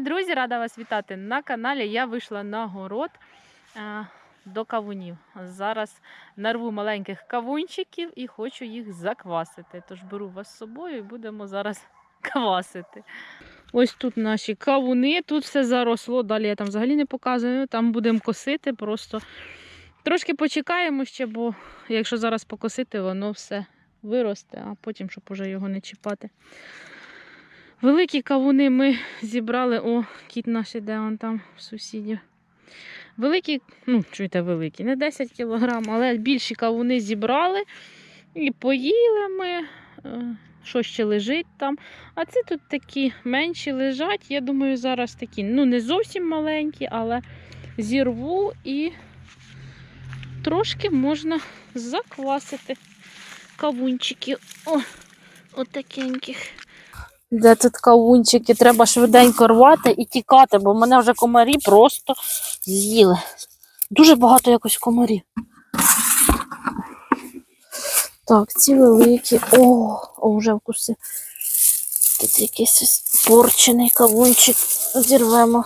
Друзі! Рада вас вітати на каналі. Я вийшла на город е, до кавунів. Зараз нарву маленьких кавунчиків і хочу їх заквасити. Тож беру вас з собою і будемо зараз квасити. Ось тут наші кавуни, тут все заросло. Далі я там взагалі не показую. Там будемо косити. Просто трошки почекаємо ще, бо якщо зараз покосити, воно все виросте, а потім, щоб уже його не чіпати. Великі кавуни ми зібрали. О, кіт наш іде он там сусідів. Великі, ну, чуєте, великі, не 10 кг, але більші кавуни зібрали і поїли ми. е, Що ще лежить там. А це тут такі менші лежать. Я думаю, зараз такі, ну, не зовсім маленькі, але зірву і трошки можна заквасити кавунчики. О, отакеньких. Де тут кавунчики? Треба швиденько рвати і тікати, бо мене вже комарі просто з'їли. Дуже багато якось комарів. Так, ці великі. О, о вже вкуси. Тут якийсь порчений кавунчик. Зірвемо.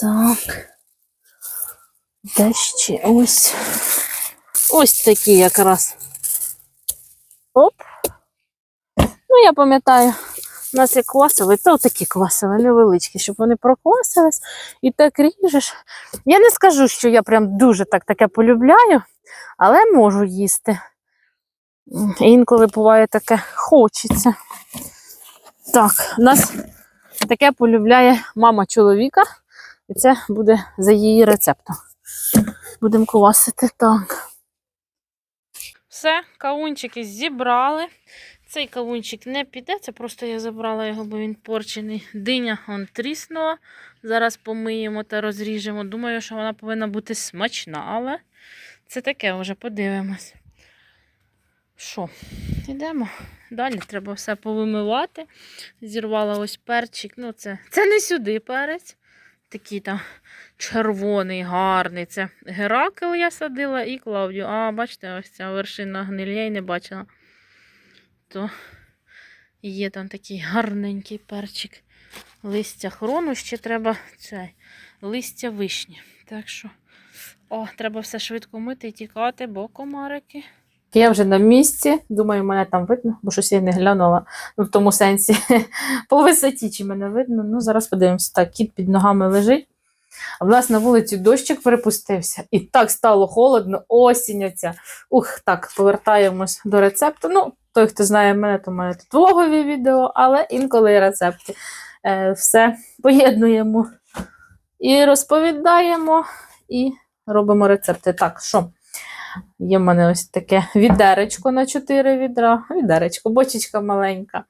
Так. Де ще ось. Ось такі якраз. Оп. Ну, я пам'ятаю, у нас як квасили, то такі квасили, невеличкі, щоб вони проквасились і так ріжеш. Я не скажу, що я прям дуже так таке полюбляю, але можу їсти. Інколи буває таке хочеться. Так, у нас таке полюбляє мама чоловіка, і це буде за її рецептом. Будемо квасити так. Все, кавунчики зібрали. Цей кавунчик не піде, це просто я забрала його, бо він порчений. Диня он тріснула. Зараз помиємо та розріжемо. Думаю, що вона повинна бути смачна, але це таке вже подивимось. Що, йдемо. Далі треба все повимивати. Зірвала ось перчик. Ну, це, це не сюди перець. Такий там червоний, гарний. Це Геракл я садила і Клавдію. А, бачите, ось ця вершина гниль, я й не бачила то є там такий гарненький перчик. Листя хрону ще треба цей, листя вишні. Так що, о, треба все швидко мити і тікати, бо комарики. Я вже на місці, думаю, мене там видно, бо щось я не глянула. Ну, в тому сенсі, по висоті чи мене видно. Ну, зараз подивимося. Так, кіт під ногами лежить. А в нас на вулиці дощик перепустився, і так стало холодно, осінь. Ух, так, повертаємось до рецепту. Ну, той, хто знає мене, то має тут влогові відео, але інколи рецепти. Е, все поєднуємо і розповідаємо, і робимо рецепти. Так, що? Є в мене ось таке відеречко на 4 відра. Відеречко, бочечка маленька.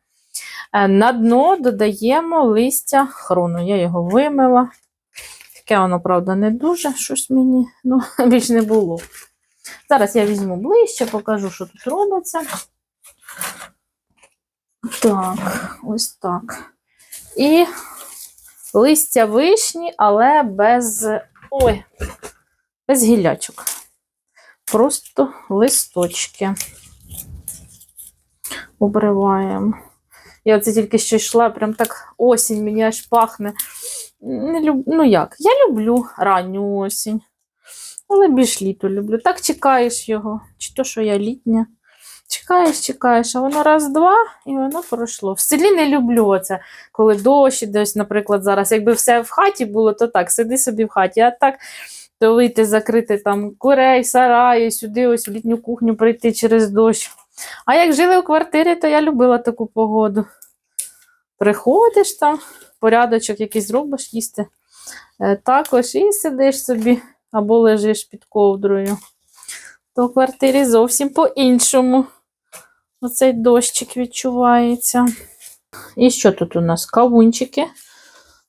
Е, на дно додаємо листя хрону. Я його вимила. Таке воно, правда, не дуже, щось мені ну, більш не було. Зараз я візьму ближче, покажу, що тут робиться. Так, ось так. І листя вишні, але без. Ой, без гілячок. Просто листочки. Обриваємо. Я оце тільки що йшла, прям так осінь мені аж пахне. Не люб... Ну як? Я люблю ранню осінь. Але більш літо люблю. Так чекаєш його. Чи то, що я літня. Чекаєш, чекаєш, а воно раз-два і воно пройшло. В селі не люблю оце, коли дощ іде, ось, наприклад, зараз. Якби все в хаті було, то так, сиди собі в хаті, а так то вийти, закрити там курей, сараї, сюди, ось в літню кухню прийти через дощ. А як жили у квартирі, то я любила таку погоду. Приходиш там, порядочок якийсь зробиш їсти. Е, також і сидиш собі або лежиш під ковдрою. То в квартирі зовсім по-іншому. Оцей дощик відчувається. І що тут у нас? Кавунчики.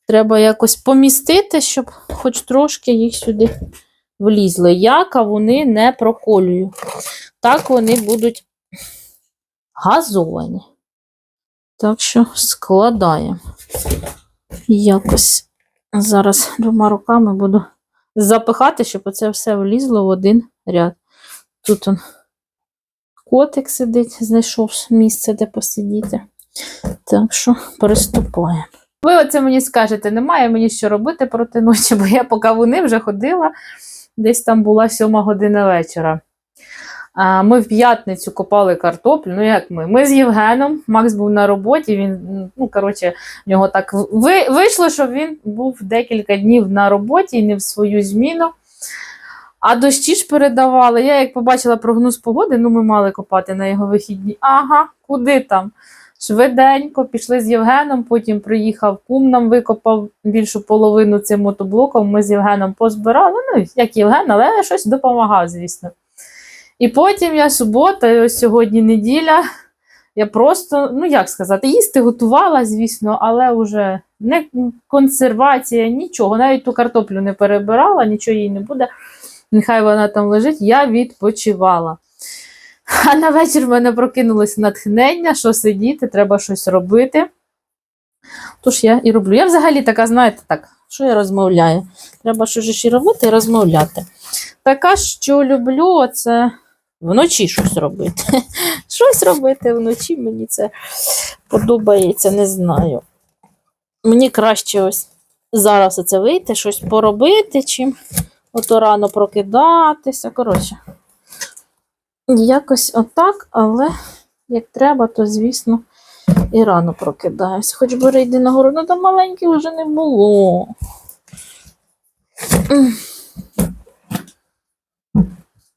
Треба якось помістити, щоб хоч трошки їх сюди влізли. Я кавуни не проколюю. Так вони будуть газовані. Так що складаємо. Якось зараз двома руками буду запихати, щоб оце все влізло в один ряд. Тут он котик сидить, знайшов місце, де посидіти. Так що приступаємо. Ви оце мені скажете, немає мені що робити проти ночі, бо я по кавуни вже ходила, десь там була сьома година вечора. А, Ми в п'ятницю копали картоплю. Ну, як ми? Ми з Євгеном. Макс був на роботі. Він, ну, коротше, в нього так ви, вийшло, що він був декілька днів на роботі і не в свою зміну. А дощі ж передавали. Я як побачила прогноз погоди, ну ми мали копати на його вихідні. Ага, куди там? Швиденько пішли з Євгеном, потім приїхав кум, нам викопав більшу половину цим мотоблоком. Ми з Євгеном позбирали. Ну, як Євген, але щось допомагав, звісно. І потім я субота, і ось сьогодні неділя. Я просто, ну як сказати, їсти готувала, звісно, але вже не консервація, нічого. Навіть ту картоплю не перебирала, нічого їй не буде. Нехай вона там лежить, я відпочивала. А на вечір в мене прокинулось натхнення, що сидіти, треба щось робити. Тож я і роблю. Я взагалі така, знаєте, так, що я розмовляю? Треба щось ще робити і розмовляти. Така, що люблю, це вночі щось робити. Щось робити вночі, мені це подобається, не знаю. Мені краще ось зараз оце вийти, щось поробити, чим ото рано прокидатися. Коротше, якось отак, але як треба, то, звісно, і рано прокидаюся. Хоч бери йди на гору, ну там маленьких вже не було.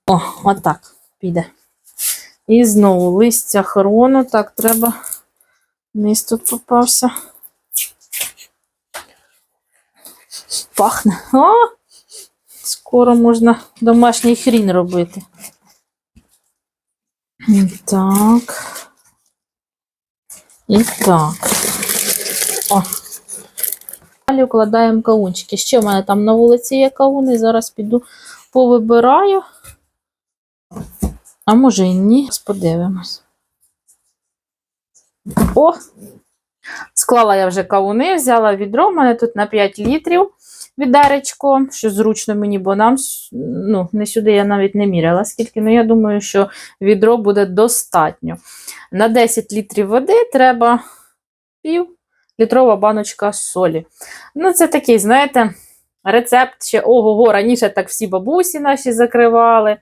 О, отак піде. І знову листя хрону. Так, треба. Низ тут попався. Пахне. О! Скоро можна домашній хрін робити. Так. І так. О. Далі вкладаємо кавунчики. Ще в мене там на вулиці є кавуни. Зараз піду повибираю. А може і ні. Подивимось. О! Склала я вже кавуни, взяла відро. У мене тут на 5 літрів відеречко, що зручно мені, бо нам ну, не сюди я навіть не міряла скільки. Ну, я думаю, що відро буде достатньо. На 10 літрів води треба пів літрова баночка солі. Ну, це такий, знаєте, рецепт ще ого-го. Раніше так всі бабусі наші закривали.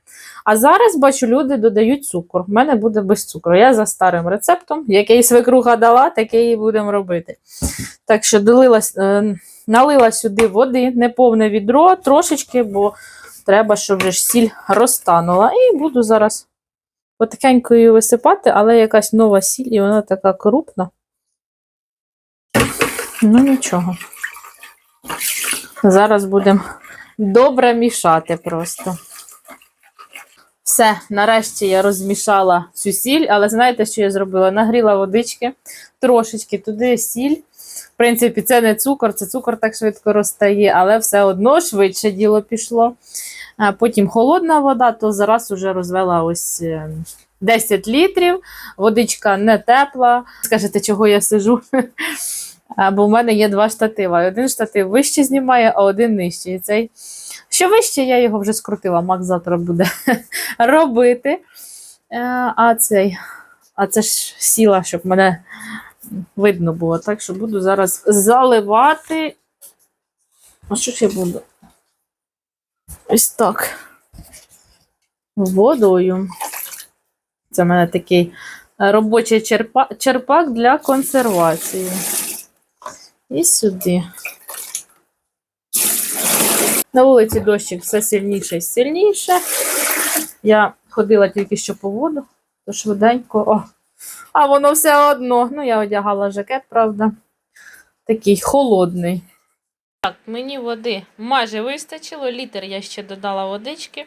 А зараз, бачу, люди додають цукор. У мене буде без цукру. Я за старим рецептом, який свекруха дала, такий і будемо робити. Так що долила, е, налила сюди води, неповне відро, трошечки, бо треба, щоб вже ж сіль розтанула. І буду зараз потихеньку її висипати, але якась нова сіль, і вона така крупна. Ну, нічого. Зараз будемо добре мішати просто. Все, нарешті я розмішала цю сіль, але знаєте, що я зробила? Нагріла водички, трошечки туди сіль. В принципі, це не цукор, це цукор так швидко розтає, але все одно швидше діло пішло. Потім холодна вода, то зараз вже розвела ось е, 10 літрів. Водичка не тепла. Скажете, чого я сижу? Бо в мене є два штатива. Один штатив вище знімає, а один нижче. І цей що вище, я його вже скрутила. Макс завтра буде робити. Е, А цей, а це ж сіла, щоб мене видно було. Так що буду зараз заливати. А що ж я буду? Ось так. Водою. Це в мене такий робочий черпа... черпак для консервації. І сюди. На вулиці дощик все сильніше і сильніше. Я ходила тільки що по воду, то швиденько. О, а воно все одно. Ну, я одягала жакет, правда. Такий холодний. Так, мені води майже вистачило. Літр я ще додала водички.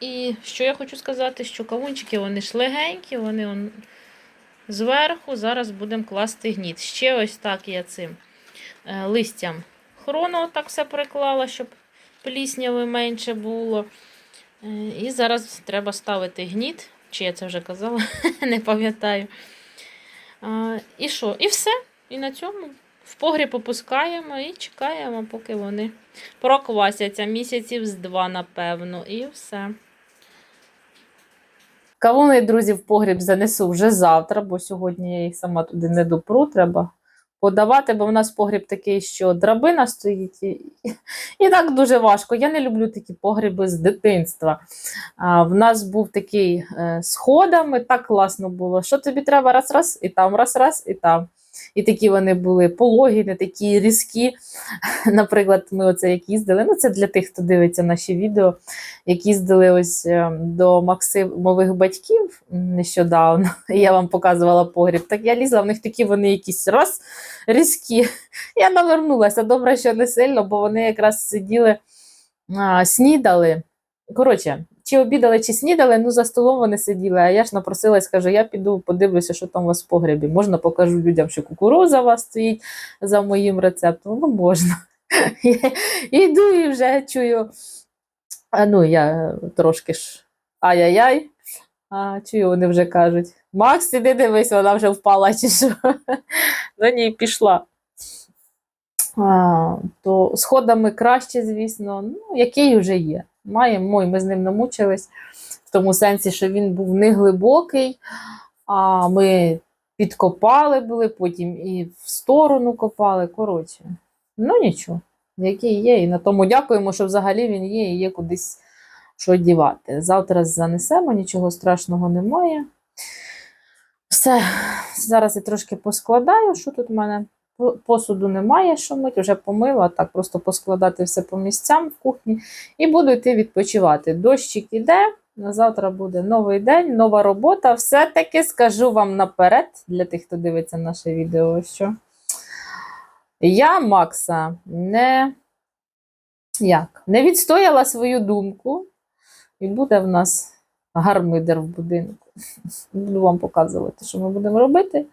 І що я хочу сказати, що кавунчики вони ж легенькі, вони он зверху. Зараз будемо класти гніт. Ще ось так я цим е, листям хрону так все приклала, щоб плісняви менше було. Е, І зараз треба ставити гніт. Чи я це вже казала, не пам'ятаю. І що? І все. І на цьому в погріб опускаємо і чекаємо, поки вони проквасяться місяців з два, напевно, і все. Кавуни, друзі, в погріб занесу вже завтра, бо сьогодні я їх сама туди не допру, треба подавати, бо в нас погріб такий, що драбина стоїть, і, і так дуже важко. Я не люблю такі погріби з дитинства. А, в нас був такий е, сходами, так класно було. Що тобі треба раз-раз, і там, раз-раз, і там. І такі вони були пологі, не такі різкі. Наприклад, ми оце як їздили. Ну, це для тих, хто дивиться наші відео, як їздили ось е, до Максимових батьків нещодавно. Я вам показувала погріб. Так я лізла, в них такі вони якісь раз різкі. Я навернулася. Добре, що не сильно, бо вони якраз сиділи, а, снідали. Коротше, чи обідали, чи снідали, ну за столом вони сідали, а я ж напросилась, кажу, я піду подивлюся, що там у вас в погребі. Можна покажу людям, що кукуруза у вас стоїть за моїм рецептом. Ну, можна. Йду і вже чую. А ну, я трошки ж ай-яй-яй. А чую, вони вже кажуть: Макс, іди дивись, вона вже впала чи що. Ну ні, пішла. То сходами краще, звісно, ну, який вже є. Маємо, мой, ми з ним намучились, в тому сенсі, що він був не глибокий, а ми підкопали були, потім і в сторону копали. Коротше, ну нічого, який є. І на тому дякуємо, що взагалі він є і є кудись що дівати. Завтра занесемо, нічого страшного немає. Все, зараз я трошки поскладаю, що тут в мене. По- Посуду немає, що мить, вже помила, так просто поскладати все по місцям в кухні і буду йти відпочивати. Дощик іде, на завтра буде новий день, нова робота. Все-таки скажу вам наперед, для тих, хто дивиться наше відео, що я Макса не, як, не відстояла свою думку, і буде в нас гармидер в будинку. Буду вам показувати, що ми будемо робити.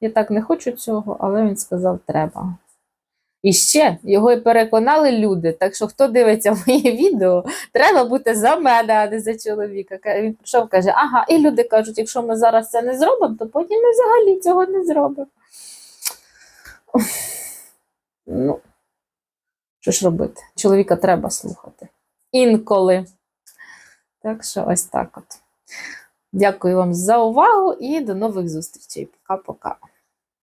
Я так не хочу цього, але він сказав, треба. І ще його і переконали люди. Так що, хто дивиться моє відео, треба бути за мене, а не за чоловіка. Він прийшов каже: ага, і люди кажуть, якщо ми зараз це не зробимо, то потім ми взагалі цього не зробимо. Ну, що ж робити? Чоловіка треба слухати. Інколи. Так що ось так от. Дякую вам за увагу і до нових зустрічей. Пока-пока.